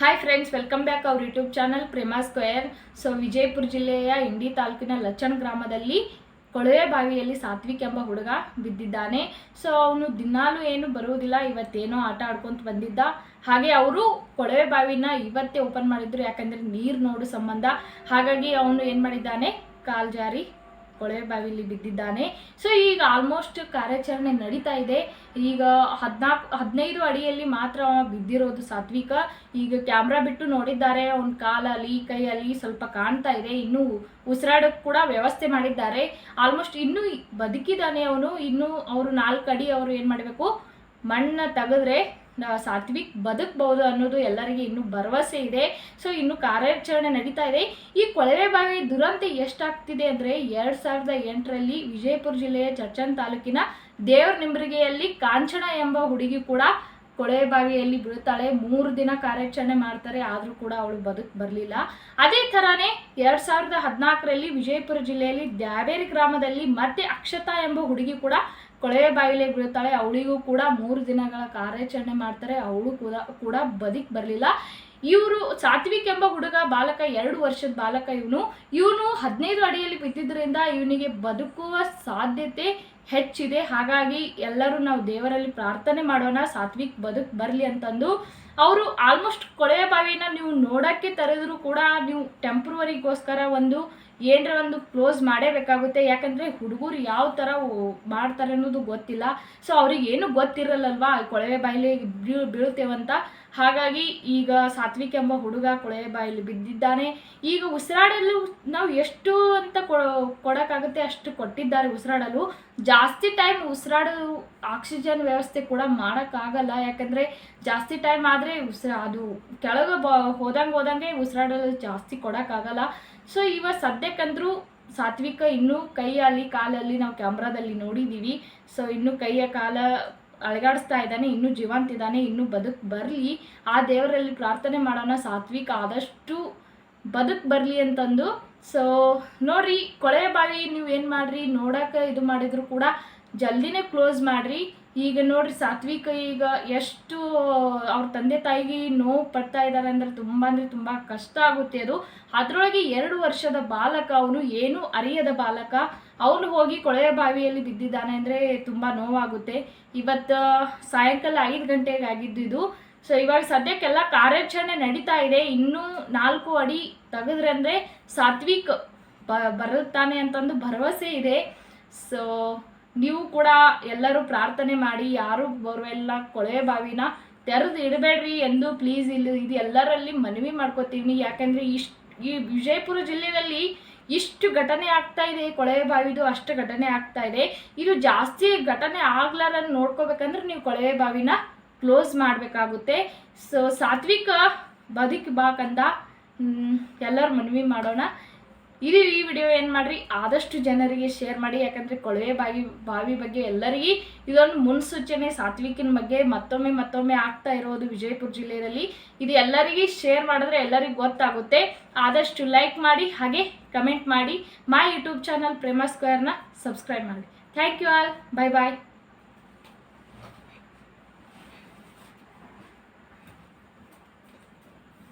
Hi friends welcome back ಅವ್ರ YouTube channel Prema square so Vijayapura ಜಿಲ್ಲೆಯ ಇಂಡಿ ತಾಲೂಕಿನ ಲಚ್ಚನ್ ಗ್ರಾಮದಲ್ಲಿ ಕೊಳವೆ ಬಾವಿಯಲ್ಲಿ ಸಾತ್ವಿಕ್ ಎಂಬ ಹುಡುಗ ಬಿದ್ದಿದ್ದಾನೆ. ಸೊ ಅವನು ದಿನಾಲೂ ಏನು ಬರುವುದಿಲ್ಲ, ಇವತ್ತೇನೋ ಆಟ ಆಡ್ಕೊಂತ ಬಂದಿದ್ದ. ಹಾಗೆ ಅವರು ಕೊಳವೆ ಬಾವಿನ ಇವತ್ತೇ ಓಪನ್ ಮಾಡಿದ್ರು, ಯಾಕಂದ್ರೆ ನೀರು ನೋಡು ಸಂಬಂಧ. ಹಾಗಾಗಿ ಅವನು ಏನು ಮಾಡಿದ್ದಾನೆ, ಕಾಲ್ ಜಾರಿ ಕೊಳವೆ ಬಾವಿಲಿ ಬಿದ್ದಿದ್ದಾನೆ. ಸೊ ಈಗ ಆಲ್ಮೋಸ್ಟ್ ಕಾರ್ಯಾಚರಣೆ ನಡೀತಾ ಇದೆ. ಈಗ ಹದಿನಾಲ್ಕು ಹದಿನೈದು ಅಡಿಯಲ್ಲಿ ಮಾತ್ರ ಬಿದ್ದಿರೋದು ಸಾತ್ವಿಕ. ಈಗ ಕ್ಯಾಮ್ರಾ ಬಿಟ್ಟು ನೋಡಿದ್ದಾರೆ. ಅವನ ಕಾಲಲ್ಲಿ ಕೈಯಲ್ಲಿ ಸ್ವಲ್ಪ ಕಾಣ್ತಾ ಇದೆ. ಇನ್ನೂ ಉಸಿರಾಡೋಕೆ ಕೂಡ ವ್ಯವಸ್ಥೆ ಮಾಡಿದ್ದಾರೆ. ಆಲ್ಮೋಸ್ಟ್ ಇನ್ನೂ ಬದುಕಿದ್ದಾನೆ ಅವನು. ಇನ್ನೂ ಅವರು ನಾಲ್ಕು ಅಡಿ ಅವರು ಏನು ಮಾಡಬೇಕು? ಮಣ್ಣು ತೆಗೆದ್ರೆ ಸಾತ್ವಿಕ್ ಬದುಕಬಹುದು ಅನ್ನೋದು ಎಲ್ಲರಿಗೆ ಇನ್ನೂ ಭರವಸೆ ಇದೆ. ಸೊ ಇನ್ನು ಕಾರ್ಯಾಚರಣೆ ನಡೀತಾ ಇದೆ. ಈ ಕೊಳವೆ ಬಾವಿ ದುರಂತ ಎಷ್ಟಾಗ್ತಿದೆ ಅಂದರೆ ಎರಡು ಸಾವಿರದ ಎಂಟರಲ್ಲಿ ವಿಜಯಪುರ ಜಿಲ್ಲೆಯ ಚರ್ಚನ್ ತಾಲೂಕಿನ ದೇವರ ನಿಂಬರಿಗೆಯಲ್ಲಿ ಕಾಂಚನ ಎಂಬ ಹುಡುಗಿ ಕೂಡ ಕೊಳವೆ ಬಾವಿಯಲ್ಲಿ ಬೀಳ್ತಾಳೆ. ಮೂರು ದಿನ ಕಾರ್ಯಾಚರಣೆ ಮಾಡ್ತಾರೆ, ಆದರೂ ಕೂಡ ಅವಳು ಬದುಕು ಬರಲಿಲ್ಲ. ಅದೇ ಥರನೇ ಎರಡು ಸಾವಿರದ ಹದಿನಾಲ್ಕರಲ್ಲಿ ವಿಜಯಪುರ ಜಿಲ್ಲೆಯಲ್ಲಿ ದ್ಯಾವೇರಿ ಗ್ರಾಮದಲ್ಲಿ ಮತ್ತೆ ಅಕ್ಷತಾ ಎಂಬ ಹುಡುಗಿ ಕೂಡ ಕೊಳವೆ ಬಾಯಿಲೆ ಬೀಳ್ತಾಳೆ, ಅವಳಿಗೂ ಕೂಡ ಮೂರು ದಿನಗಳ ಕಾರ್ಯಾಚರಣೆ ಮಾಡ್ತಾರೆ, ಅವಳು ಕೂಡ ಕೂಡ ಬದಿಕ್ ಬರಲಿಲ್ಲ. ಇವರು ಸಾತ್ವಿಕ್ ಎಂಬ ಹುಡುಗ ಬಾಲಕ, ಎರಡು ವರ್ಷದ ಬಾಲಕ ಇವನು. ಇವನು ಹದಿನೈದು ಅಡಿಯಲ್ಲಿ ಬಿದ್ದಿದ್ದರಿಂದ ಇವನಿಗೆ ಬದುಕುವ ಸಾಧ್ಯತೆ ಹೆಚ್ಚಿದೆ. ಹಾಗಾಗಿ ಎಲ್ಲರೂ ನಾವು ದೇವರಲ್ಲಿ ಪ್ರಾರ್ಥನೆ ಮಾಡೋಣ, ಸಾತ್ವಿಕ್ ಬದುಕು ಬರಲಿ ಅಂತಂದು ಅವರು ಆಲ್ಮೋಸ್ಟ್ ಕೊಳವೆ ಬಾವಿನ ನೀವು ನೋಡೋಕ್ಕೆ ತರದ್ರು ಕೂಡ ನೀವು ಟೆಂಪ್ರವರಿಗೋಸ್ಕರ ಒಂದು ಏನರ ಒಂದು ಕ್ಲೋಸ್ ಮಾಡೇಬೇಕಾಗುತ್ತೆ ಯಾಕಂದರೆ ಹುಡುಗರು ಯಾವ ಥರ ಮಾಡ್ತಾರೆ ಅನ್ನೋದು ಗೊತ್ತಿಲ್ಲ. ಸೊ ಅವ್ರಿಗೆ ಏನು ಗೊತ್ತಿರಲ್ಲಲ್ವಾ ಕೊಳವೆ ಬಾಯಿಲಿ ಬೀಳ್ ಬೀಳ್ತೇವಂತ ಹಾಗಾಗಿ ಈಗ ಸಾತ್ವಿಕ್ ಎಂಬ ಹುಡುಗ ಕೊಳವೆ ಬಾಯಿಲಿ ಬಿದ್ದಿದ್ದಾನೆ. ಈಗ ಉಸಿರಾಡಲು ನಾವು ಎಷ್ಟು ಅಂತ ಕೊಡೋಕ್ಕಾಗುತ್ತೆ ಅಷ್ಟು ಕೊಟ್ಟಿದ್ದಾರೆ ಉಸಿರಾಡಲು. ಜಾಸ್ತಿ ಟೈಮ್ ಉಸಿರಾಡೋ ಆಕ್ಸಿಜನ್ ವ್ಯವಸ್ಥೆ ಕೂಡ ಮಾಡೋಕ್ಕಾಗಲ್ಲ. ಯಾಕಂದರೆ ಜಾಸ್ತಿ ಟೈಮ್ ಆದರೆ ಉಸಿರ ಅದು ಕೆಳಗೆ ಬ, ಹೋದಂಗೆ ಹೋದಂಗೆ ಉಸಿರಾಡೋದು ಜಾಸ್ತಿ ಕೊಡೋಕ್ಕಾಗಲ್ಲ. ಸೊ ಇವಾಗ ಸದ್ಯಕ್ಕಂದ್ರೂ ಸಾತ್ವಿಕ ಇನ್ನೂ ಕೈಯಲ್ಲಿ, ಕಾಲಲ್ಲಿ ನಾವು ಕ್ಯಾಮ್ರಾದಲ್ಲಿ ನೋಡಿದ್ದೀವಿ ಸೊ ಇನ್ನೂ ಕೈಯ ಕಾಲ ಅಳಗಾಡಿಸ್ತಾ ಇದ್ದಾನೆ, ಇನ್ನೂ ಜೀವಂತ ಇದ್ದಾನೆ, ಇನ್ನೂ ಬದುಕು ಬರಲಿ. ಆ ದೇವರಲ್ಲಿ ಪ್ರಾರ್ಥನೆ ಮಾಡೋಣ, ಸಾತ್ವಿಕ ಆದಷ್ಟು ಬದುಕು ಬರಲಿ ಅಂತಂದು ಸೊ ನೋಡ್ರಿ, ಕೊಳೆ ಬಾವಿ ನೀವು ಏನು ಮಾಡ್ರಿ? ನೋಡೋಕೆ ಇದು ಮಾಡಿದ್ರು ಕೂಡ ಜಲ್ದಿನೇ ಕ್ಲೋಸ್ ಮಾಡ್ರಿ. ಈಗ ನೋಡ್ರಿ, ಸಾತ್ವಿಕ ಈಗ ಎಷ್ಟು ಅವ್ರ ತಂದೆ ತಾಯಿಗೆ ನೋವು ಪಡ್ತಾ ಇದ್ದಾರೆ ಅಂದರೆ ತುಂಬ ಅಂದರೆ ತುಂಬ ಕಷ್ಟ ಆಗುತ್ತೆ ಅದು. ಅದರೊಳಗೆ ಎರಡು ವರ್ಷದ ಬಾಲಕ, ಅವನು ಏನು ಅರಿಯದ ಬಾಲಕ. ಅವನು ಹೋಗಿ ಕೊಳೆಯ ಬಾವಿಯಲ್ಲಿ ಬಿದ್ದಿದ್ದಾನೆ ಅಂದರೆ ತುಂಬ ನೋವಾಗುತ್ತೆ. ಇವತ್ತು, ಸಾಯಂಕಾಲ ಐದು ಗಂಟೆಗೆ ಆಗಿದ್ದು ಇದು. ಸೊ ಇವಾಗ ಸದ್ಯಕ್ಕೆಲ್ಲ ಕಾರ್ಯಾಚರಣೆ ನಡೀತಾ ಇದೆ. ಇನ್ನೂ ನಾಲ್ಕು ಅಡಿ ತೆಗೆದ್ರೆ ಅಂದರೆ ಸಾತ್ವಿಕ್ ಬ, ಬರುತ್ತಾನೆ ಅಂತಂದು ಭರವಸೆ ಇದೆ. ಸೊ ನೀವು ಕೂಡ ಎಲ್ಲರೂ ಪ್ರಾರ್ಥನೆ ಮಾಡಿ, ಯಾರು ಬರುವೆಲ್ಲ ಕೊಳವೆ ಬಾವಿನ ತೆರೆದು ಇಡಬೇಡ್ರಿ ಎಂದು ಪ್ಲೀಸ್ ಇಲ್ಲಿ ಇದು ಎಲ್ಲರಲ್ಲಿ ಮನವಿ ಮಾಡ್ಕೋತೀವಿ. ಯಾಕೆಂದರೆ ಇಷ್ಟು ಈ ವಿಜಯಪುರ ಜಿಲ್ಲೆಯಲ್ಲಿ ಇಷ್ಟು ಘಟನೆ ಆಗ್ತಾ ಇದೆ. ಕೊಳವೆ ಬಾವಿದು ಅಷ್ಟು ಘಟನೆ ಆಗ್ತಾ ಇದೆ. ಇದು ಜಾಸ್ತಿ ಘಟನೆ ಆಗ್ಲಾರನ್ನು ನೋಡ್ಕೋಬೇಕಂದ್ರೆ ನೀವು ಕೊಳವೆ ಬಾವಿನ ಕ್ಲೋಸ್ ಮಾಡಬೇಕಾಗುತ್ತೆ. ಸೊ ಸಾತ್ವಿಕ ಬದುಕಿ ಬಾಕಂದ ಎಲ್ಲರೂ ಮನವಿ ಮಾಡೋಣ. ಇದು ಈ ವಿಡಿಯೋ ಏನು ಮಾಡ್ರಿ? ಆದಷ್ಟು ಜನರಿಗೆ ಶೇರ್ ಮಾಡಿ. ಯಾಕಂದರೆ ಕೊಳವೆ ಬಾವಿ ಬಾವಿ ಬಗ್ಗೆ ಎಲ್ಲರಿಗೂ ಇದೊಂದು ಮುನ್ಸೂಚನೆ ಸಾತ್ವಿಕಿನ ಬಗ್ಗೆ ಮತ್ತೊಮ್ಮೆ ಮತ್ತೊಮ್ಮೆ ಆಗ್ತಾ ಇರೋದು ವಿಜಯಪುರ ಜಿಲ್ಲೆಯಲ್ಲಿ. ಇದು ಎಲ್ಲರಿಗೂ ಶೇರ್ ಮಾಡಿದ್ರೆ ಎಲ್ಲರಿಗೂ ಗೊತ್ತಾಗುತ್ತೆ. ಆದಷ್ಟು ಲೈಕ್ ಮಾಡಿ, ಹಾಗೆ ಕಮೆಂಟ್ ಮಾಡಿ. ಮೈ ಯೂಟ್ಯೂಬ್ ಚಾನಲ್ ಪ್ರೇಮ ಸ್ಕ್ವೇರ್ನ ಸಬ್ಸ್ಕ್ರೈಬ್ ಮಾಡಿ thank you all bye bye